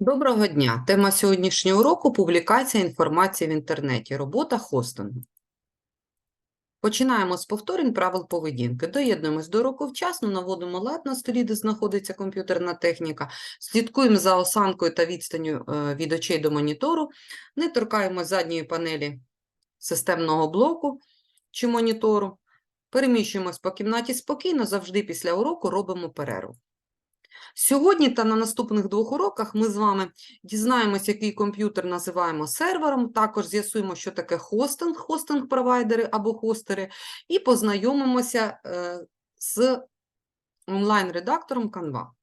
Доброго дня! Тема сьогоднішнього уроку – публікація інформації в інтернеті, робота хостингу. Починаємо з повторень правил поведінки. Доєднуємось до уроку вчасно, наводимо лад на столі, де знаходиться комп'ютерна техніка, слідкуємо за осанкою та відстанню е, від очей до монітору, не торкаємось задньої панелі системного блоку чи монітору, переміщуємось по кімнаті спокійно, завжди після уроку робимо перерву. Сьогодні та на наступних двох уроках ми з вами дізнаємось, який комп'ютер називаємо сервером, також з'ясуємо, що таке хостинг, хостинг-провайдери або хостери, і познайомимося е, з онлайн-редактором Canva.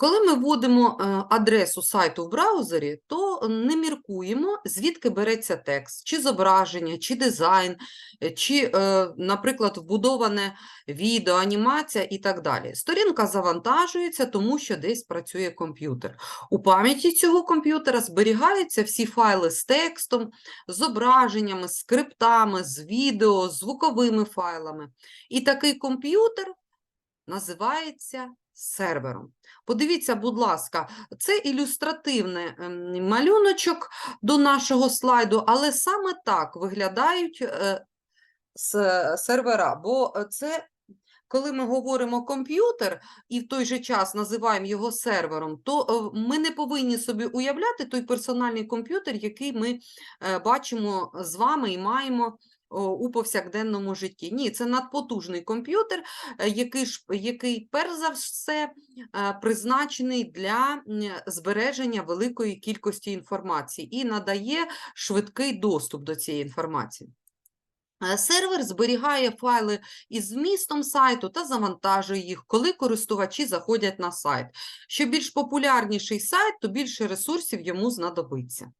Коли ми вводимо е, адресу сайту в браузері, то не міркуємо, звідки береться текст, чи зображення, чи дизайн, е, чи, е, наприклад, вбудоване відео, анімація і так далі. Сторінка завантажується, тому що десь працює комп'ютер. У пам'яті цього комп'ютера зберігаються всі файли з текстом, з зображеннями, з скриптами, з відео, з звуковими файлами. І такий комп'ютер називається сервером. Подивіться, будь ласка, це ілюстративний ем, малюночок до нашого слайду, але саме так виглядають е, сервера, бо е, це коли ми говоримо комп'ютер і в той же час називаємо його сервером, то е, ми не повинні собі уявляти той персональний комп'ютер, який ми бачимо з вами і маємо у повсякденному житті. Ні, це надпотужний комп'ютер, е, який, який перш за все е, призначений для збереження великої кількості інформації і надає швидкий доступ до цієї інформації. Е, Сервер зберігає файли із змістом сайту та завантажує їх, коли користувачі заходять на сайт. Що більш популярніший сайт, то більше ресурсів йому знадобиться.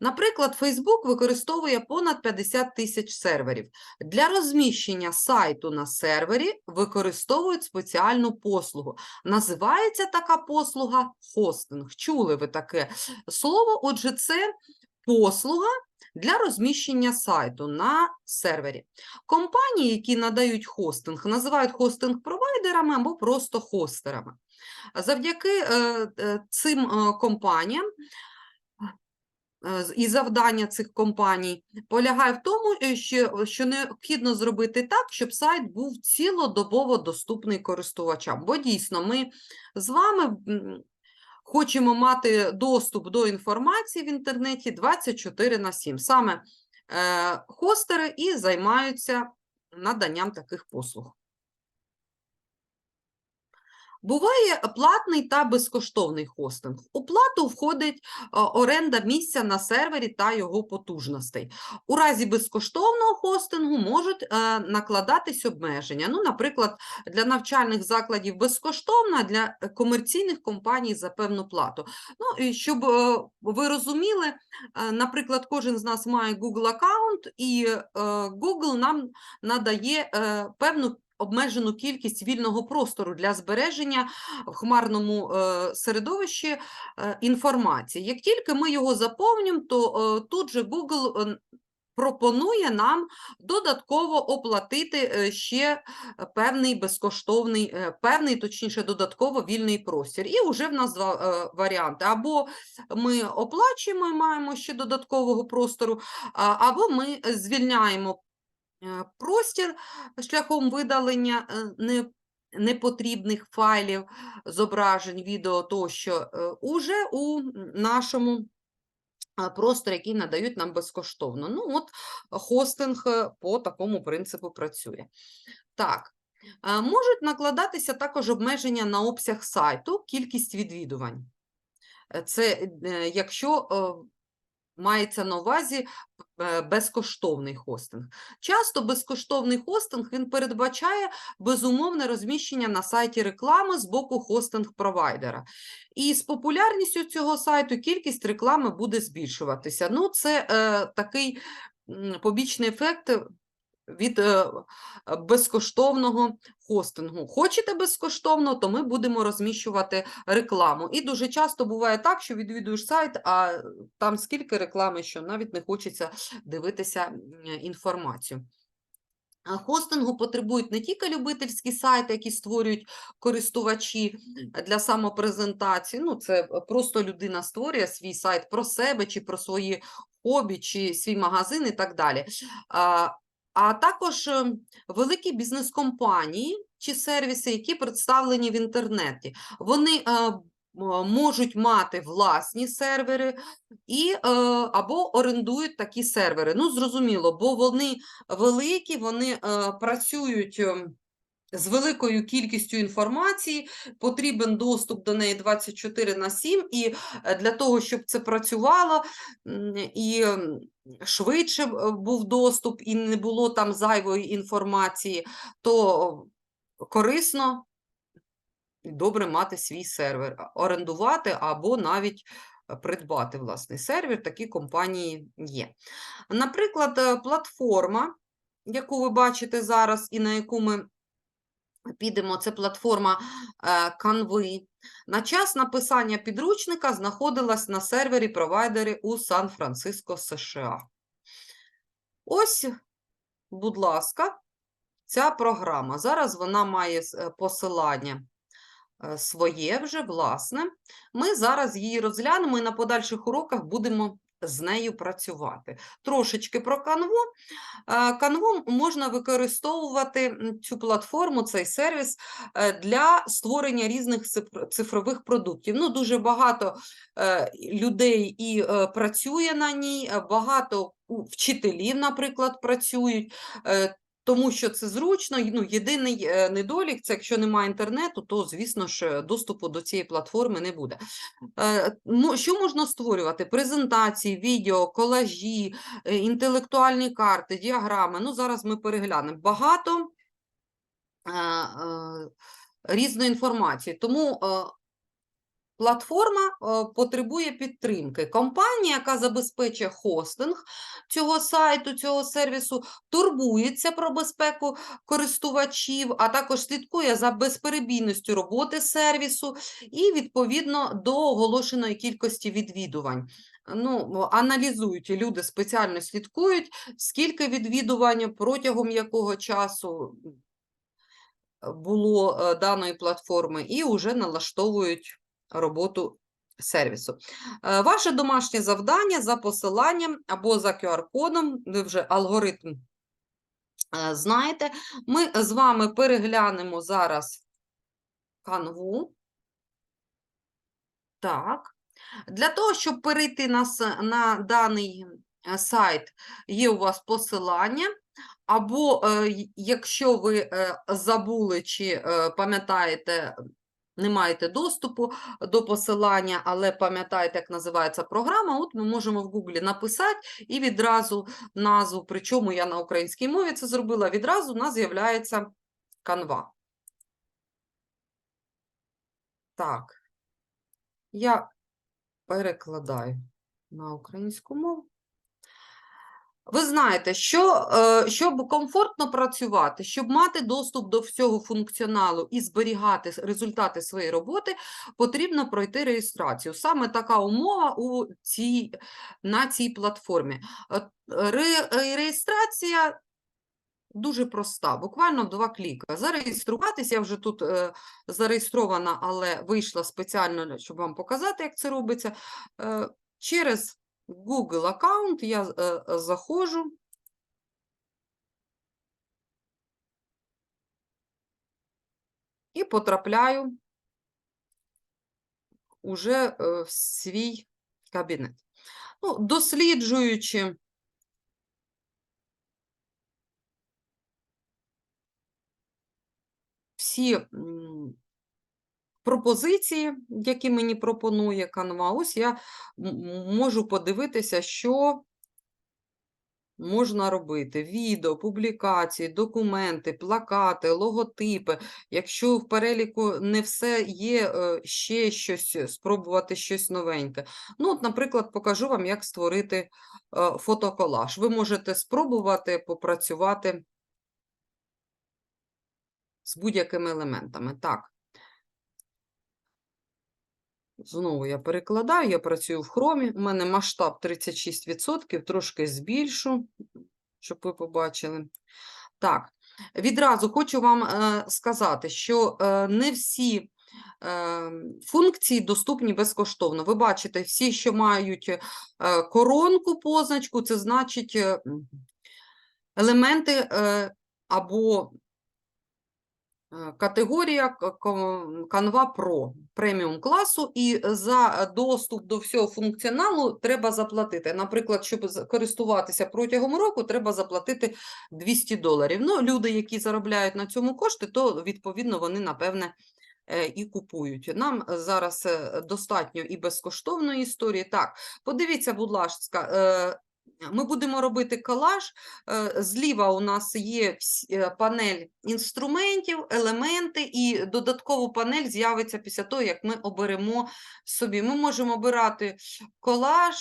Наприклад, Facebook використовує понад 50 тисяч серверів. Для розміщення сайту на сервері використовують спеціальну послугу. Називається така послуга хостинг. Чули ви таке слово? Отже, це послуга для розміщення сайту на сервері. Компанії, які надають хостинг, називають хостинг-провайдерами або просто хостерами. Завдяки е, е, цим е, компаніям і завдання цих компаній полягає в тому, е, що, що необхідно зробити так, щоб сайт був цілодобово доступний користувачам. Бо дійсно ми з вами хочемо мати доступ до інформації в інтернеті 24 на 7. Саме е, хостери і займаються наданням таких послуг. Буває платний та безкоштовний хостинг. У плату входить оренда місця на сервері та його потужностей. У разі безкоштовного хостингу можуть е, накладатись обмеження. Ну, наприклад, для навчальних закладів безкоштовно, а для комерційних компаній за певну плату. Ну, і щоб е, ви розуміли, е, наприклад, кожен з нас має Google аккаунт, і Google нам надає певну обмежену кількість вільного простору для збереження в хмарному е, середовищі е, інформації. Як тільки ми його заповнюємо, то е, тут же Google пропонує нам додатково оплатити ще певний безкоштовний, певний, точніше, додатково вільний простір. І вже в нас два варіанти. Або ми оплачуємо і маємо ще додаткового простору, або ми звільняємо простір шляхом видалення е, непотрібних файлів, зображень, відео тощо, е, уже у нашому просторі, який надають нам безкоштовно. Ну, от хостинг е, по такому принципу працює. Так. е, Можуть накладатися також обмеження на обсяг сайту, кількість відвідувань. Е, Це е, якщо е, мається на увазі е, безкоштовний хостинг. Часто безкоштовний хостинг він передбачає безумовне розміщення на сайті реклами з боку хостинг-провайдера. І з популярністю цього сайту кількість реклами буде збільшуватися. Ну, це е, такий побічний ефект від е, безкоштовного хостингу. Хочете безкоштовно, то ми будемо розміщувати рекламу. І дуже часто буває так, що відвідуєш сайт, а там скільки реклами, що навіть не хочеться дивитися інформацію. Хостингу потребують не тільки любительські сайти, які створюють користувачі для самопрезентації. Ну, це просто людина створює свій сайт про себе чи про свої хобі, чи свій магазин і так далі. А, також е, великі бізнес-компанії чи сервіси, які представлені в інтернеті. Вони е, можуть мати власні сервери і, е, або орендують такі сервери. Ну, зрозуміло, бо вони великі, вони е, працюють ем, з великою кількістю інформації, потрібен доступ до неї 24 на 7, і е, для того, щоб це працювало, і швидше е, був доступ, і не було там зайвої інформації, то корисно і добре мати свій сервер, орендувати або навіть е, придбати власний сервер. Такі компанії є. Наприклад, платформа, яку ви бачите зараз, і на яку ми підемо, це платформа е, Canva. На час написання підручника знаходилась на сервері провайдери у Сан-Франциско, США. Ось, будь ласка, ця програма. Зараз вона має е, посилання е, своє вже, власне. Ми зараз її розглянемо і на подальших уроках будемо з нею працювати. Трошечки про канву. Е, Канву можна використовувати цю платформу, цей сервіс е, для створення різних цифрових продуктів. Ну, дуже багато е, людей і е, працює на ній, е, багато вчителів, наприклад, працюють. Тому що це зручно, ну, єдиний е, недолік це якщо немає інтернету, то, звісно ж, е, доступу до цієї платформи не буде. Е, Що можна створювати? Презентації, відео, колажі, інтелектуальні карти, діаграми. Ну, зараз ми переглянемо. Багато різної інформації. Тому платформа е, потребує підтримки. Компанія, яка забезпечує хостинг цього сайту, цього сервісу, турбується про безпеку користувачів, а також слідкує за безперебійністю роботи сервісу і відповідно до оголошеної кількості відвідувань. Ну, аналізують люди спеціально слідкують, скільки відвідувань протягом якого часу було е, даної платформи, і вже налаштовують роботу сервісу. Е, Ваше домашнє завдання за посиланням або за QR-кодом, ви вже алгоритм е, знаєте. Ми з вами переглянемо зараз канву. Так. Для того, щоб перейти на, на даний е, сайт, є у вас посилання. Або якщо ви забули чи пам'ятаєте, не маєте доступу до посилання, але пам'ятаєте, як називається програма, от ми можемо в Гуглі написати і відразу назву, причому я на українській мові це зробила, відразу у нас з'являється канва. Так, я перекладаю на українську мову. Ви знаєте, що, е, щоб комфортно працювати, щоб мати доступ до всього функціоналу і зберігати результати своєї роботи, потрібно пройти реєстрацію. Саме така умова у цій, на цій платформі. Ре- Реєстрація дуже проста, буквально два кліка. Зареєструватися, я вже тут е, зареєстрована, але вийшла спеціально, щоб вам показати, як це робиться. Е, через Google аккаунт я е, е, заходжу. І потрапляю уже е, в свій кабінет. Ну, досліджуючи всі пропозиції, які мені пропонує Canva, ось я можу подивитися, що можна робити. Відео, публікації, документи, плакати, логотипи. Якщо в переліку не все є, е, ще щось, е, спробувати щось новеньке. Ну, от, наприклад, покажу вам, як створити е, фотоколаж. Ви можете спробувати попрацювати з будь-якими елементами. Так. Знову я перекладаю, я працюю в хромі. У мене масштаб 36%, трошки збільшу, щоб ви побачили. Так, Відразу хочу вам е, сказати, що е, не всі е, функції доступні безкоштовно. Ви бачите, всі, що мають коронку, позначку, це значить елементи або категорія Canva Pro преміум класу, і за доступ до всього функціоналу треба заплатити. Наприклад, щоб користуватися протягом року, треба заплатити 200 доларів. Ну, люди, які заробляють на цьому кошти, то відповідно вони напевне е, і купують. Нам зараз е, достатньо і безкоштовної історії. Так, подивіться, будь ласка. Ми будемо робити колаж. Е, Зліва у нас є е, панель інструментів, елементи, і додаткову панель з'явиться після того, як ми оберемо собі. Ми можемо обирати колаж,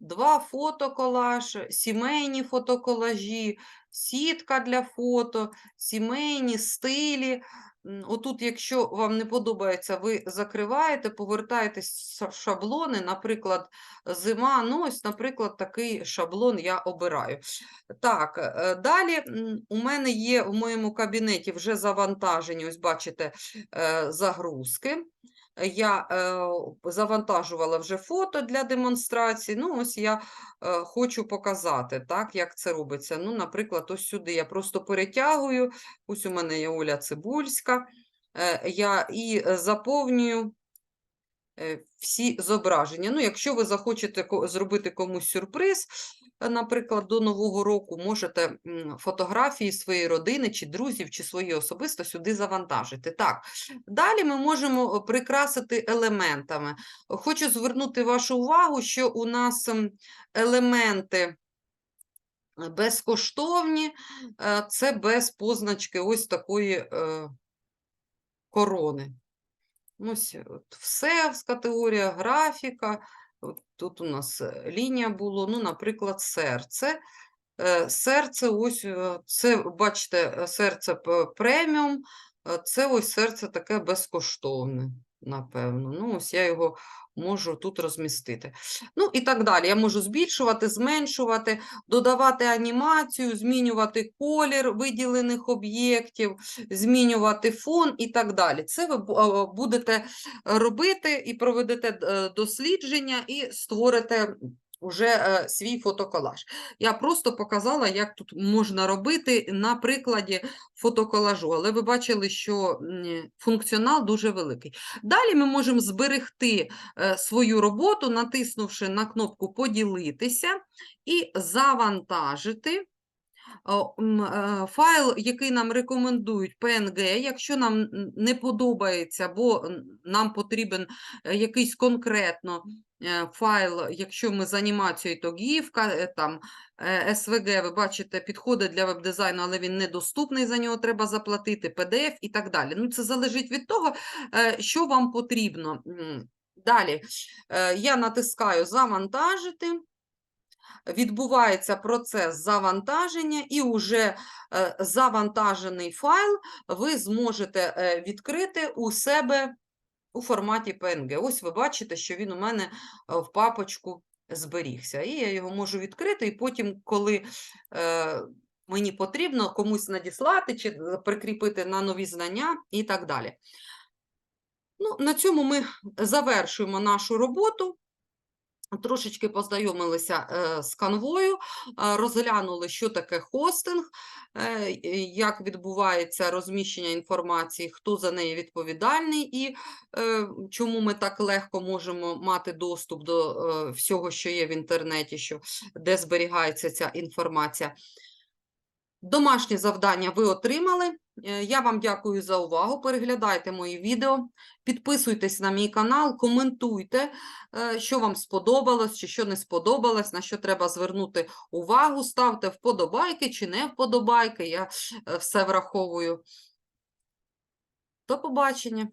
два фотоколаж, сімейні фотоколажі, сітка для фото, сімейні стилі. Отут, якщо вам не подобається, ви закриваєте, повертаєтесь в шаблони, наприклад, зима. Ну, ось, наприклад, такий шаблон я обираю. Так, е, далі у мене є в моєму кабінеті вже завантажені, ось бачите, е, загрузки. Я е, завантажувала вже фото для демонстрації. Ну, ось я е, хочу показати, так, як це робиться. Ну, наприклад, ось сюди я просто перетягую. Ось у мене є Оля Цибульська. Е, я і заповнюю всі зображення. Ну, якщо ви захочете зробити комусь сюрприз, наприклад, до Нового року, можете фотографії своєї родини, чи друзів, чи свої особисто сюди завантажити. Так, далі ми можемо е, прикрасити елементами. Хочу звернути вашу увагу, що у нас ем, елементи е, безкоштовні, е, це без позначки ось такої корони. Ось от все з категорія графіка. Тут у нас е, лінія було, ну, наприклад, серце. Е, Серце, ось е, це, бачите, серце преміум, це ось серце таке безкоштовне, напевно. Ну, ось я його можу тут розмістити. Ну і так далі. Я можу збільшувати, зменшувати, додавати анімацію, змінювати колір виділених об'єктів, змінювати фон і так далі. Це ви е, будете робити і проведете е, дослідження і створите вже е, свій фотоколаж. Я просто показала, як тут можна робити на прикладі фотоколажу, але ви бачили, що функціонал дуже великий. Далі ми можемо зберегти е, свою роботу, натиснувши на кнопку Поділитися і завантажити. Е, Файл, який нам рекомендують PNG, якщо нам не подобається, бо нам потрібен е, якийсь конкретно файл, якщо ми з анімацією, то GIF, е, там е, SVG, ви бачите, підходить для веб-дизайну, але він недоступний, за нього треба заплатити, PDF і так далі. Ну, це залежить від того, е, що вам потрібно. Далі е, я натискаю Завантажити відбувається процес завантаження, і вже е, завантажений файл ви зможете е, відкрити у себе у форматі PNG. Ось ви бачите, що він у мене е, в папочку зберігся. І я його можу відкрити, і потім, коли е, мені потрібно комусь надіслати чи прикріпити на нові знання і так далі. Ну, на цьому ми завершуємо нашу роботу. Трошечки познайомилися е, з канвою, е, розглянули, що таке хостинг, е, як відбувається розміщення інформації, хто за неї відповідальний і чому ми так легко можемо мати доступ до всього, що є в інтернеті, що, де зберігається ця інформація. Домашнє завдання ви отримали. Е, Я вам дякую за увагу. Переглядайте мої відео, підписуйтесь на мій канал, коментуйте, е, що вам сподобалось чи що не сподобалось, на що треба звернути увагу, ставте вподобайки чи не вподобайки. Я е, все враховую. До побачення.